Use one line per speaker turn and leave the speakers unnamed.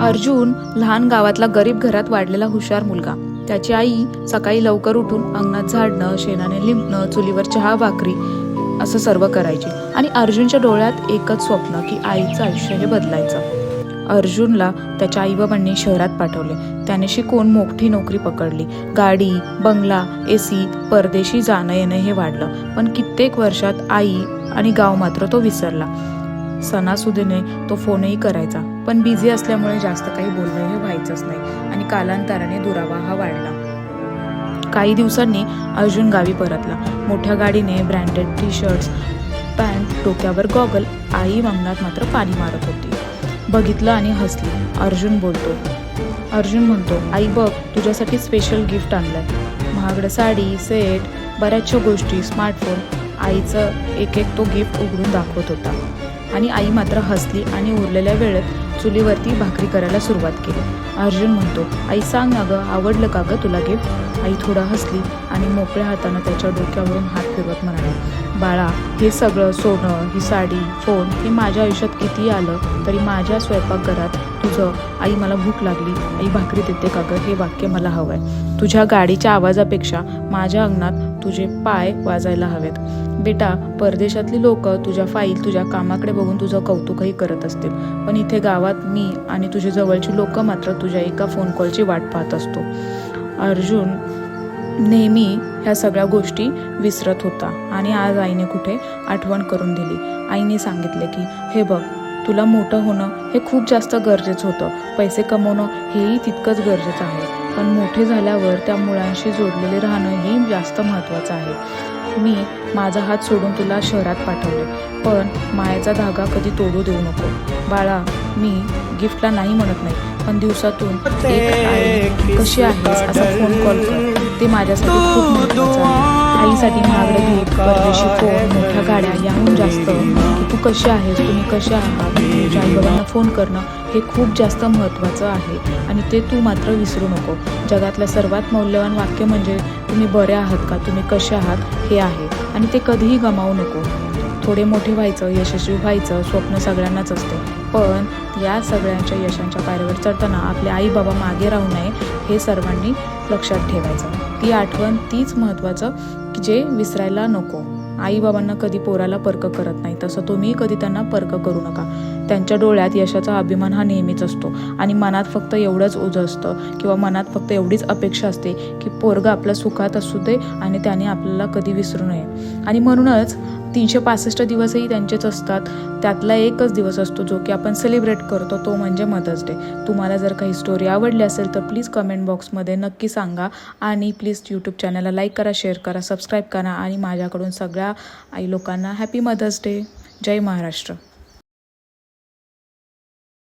अर्जुन लहान गावातला गरीब घरात वाढलेला हुशार मुलगा. त्याची आई सकाळी लवकर उठून अंगणात झाडणं शेणाने लिंपणं चुलीवर चहा भाकरी असं सर्व करायची. आणि अर्जुनच्या डोळ्यात एकच स्वप्न की आईचं आयुष्य हे बदलायचं. अर्जुनला त्याच्या आई बाबांनी शहरात पाठवले. त्याने शिकून मोठी नोकरी पकडली. गाडी बंगला एसी परदेशी जाणं येणं हे वाढलं. पण कित्येक वर्षात आई आणि गाव मात्र तो विसरला. सणासुदीने तो फोनही करायचा. पण बिझी असल्यामुळे जास्त काही बोलणं हे व्हायचंच नाही आणि कालांतराने दुरावा हा वाढला. काही दिवसांनी अर्जुन गावी परतला. मोठ्या गाडीने ब्रँडेड टी शर्ट्स पॅन्ट डोक्यावर गॉगल आई अंगणात मात्र पाणी मारत होती. बघितलं आणि हसली. अर्जुन बोलतो अर्जुन म्हणतो आई बघ तुझ्यासाठी स्पेशल गिफ्ट आणलंय. महागडं साडी सेट बऱ्याचशा गोष्टी स्मार्टफोन आईचं एक एक तो गिफ्ट उघडून दाखवत होता. आणि आई मात्र हसली आणि उरलेल्या वेळेत चुलीवरती भाकरी करायला सुरुवात केली. अर्जुन म्हणतो आई सांग ना गं आवडलं का गं तुला गिफ्ट? आई थोडा हसली आणि मोकळ्या हातानं त्याच्या डोक्यावरून हात फिरवत म्हणाली बाळा हे सगळं सोनं ही साडी फोन हे माझ्या आयुष्यात किती आलं तरी माझ्या स्वयंपाकघरात तुझं आई मला भूक लागली. आई भाकरी देते का गं? हे वाक्य मला हवं आहे तुझ्या गाडीच्या आवाजापेक्षा माझ्या अंगणात तुझे पाय वाजायला हवेत. बेटा परदेशातली लोक तुझ्या फाईल तुझ्या कामाकडे बघून तुझं कौतुकही करत असतील. पण इथे गावात मी आणि तुझे जवळची लोक मात्र तुझ्या एका फोन कॉलची वाट पाहत असतो. अर्जुन नेहमी ह्या सगळ्या गोष्टी विसरत होता आणि आज आईने कुठे आठवण करून दिली. आईने सांगितले की हे बघ तुला मोठं होणं हे खूप जास्त गरजेचं होतं. पैसे कमवणं हेही तितकंच गरजेचं आहे. पण मोठे झाल्यावर त्या मुळांशी जोडलेले राहणं हे जास्त महत्त्वाचं आहे. मी माझा हात सोडून तुला शहरात पाठवले. पण मायाचा धागा कधी तोडू देऊ नको. बाळा मी गिफ्टला नाही म्हणत नाही पण दिवसातून एक कशी आहेस असा फोन कॉल कर. ते माझ्यासाठी खूप महत्त्वाचं आहे. आईसाठी महागडं गिफ्ट परदेशी फोन मोठ्या गाड्या याहून जास्त. की तू कशी आहेस तुम्ही कसे आहात? तुमच्या आईबाबांना फोन करणं हे खूप जास्त महत्त्वाचं आहे. आणि ते तू मात्र विसरू नको. जगातलं सर्वात मौल्यवान वाक्य म्हणजे तुम्ही बरे आहात का? तुम्ही कसे आहात? हे आहे. आणि ते कधीही गमावू नको. थोडे मोठे व्हायचं यशस्वी व्हायचं स्वप्न सगळ्यांनाच असते. पण या सगळ्यांच्या यशांच्या पायऱ्यावर चढताना आपले आई बाबा मागे राहू नये हे सर्वांनी लक्षात ठेवायचं. ती आठवण तीच महत्त्वाचं की जे विसरायला नको. आईबाबांना कधी पोराला पर्क करत नाही. तसं तुम्ही कधी त्यांना पर्क करू नका. त्यांच्या डोळ्यात यशाचा अभिमान हा नेहमीच असतो. आणि मनात फक्त एवढंच ओझं असतं किंवा मनात फक्त एवढीच अपेक्षा असते की पोरगा आपल्या सुखात असू दे आणि त्याने आपल्याला कधी विसरू नये. आणि म्हणूनच तीनशे पासष्ट दिवसही त्यांचेच असतात. त्यातला एकच दिवस असतो जो की आपण सेलिब्रेट करतो तो म्हणजे मदर्स डे तुम्हाला जर काही स्टोरी आवडली असेल तर प्लीज कमेंट बॉक्समध्ये नक्की सांगा. आणि प्लीज यूट्यूब चॅनलला लाईक करा शेअर करा सबस्क्राईब करा आणि माझ्याकडून सगळ्या आई लोकांना हॅपी मदर्स डे जय महाराष्ट्र.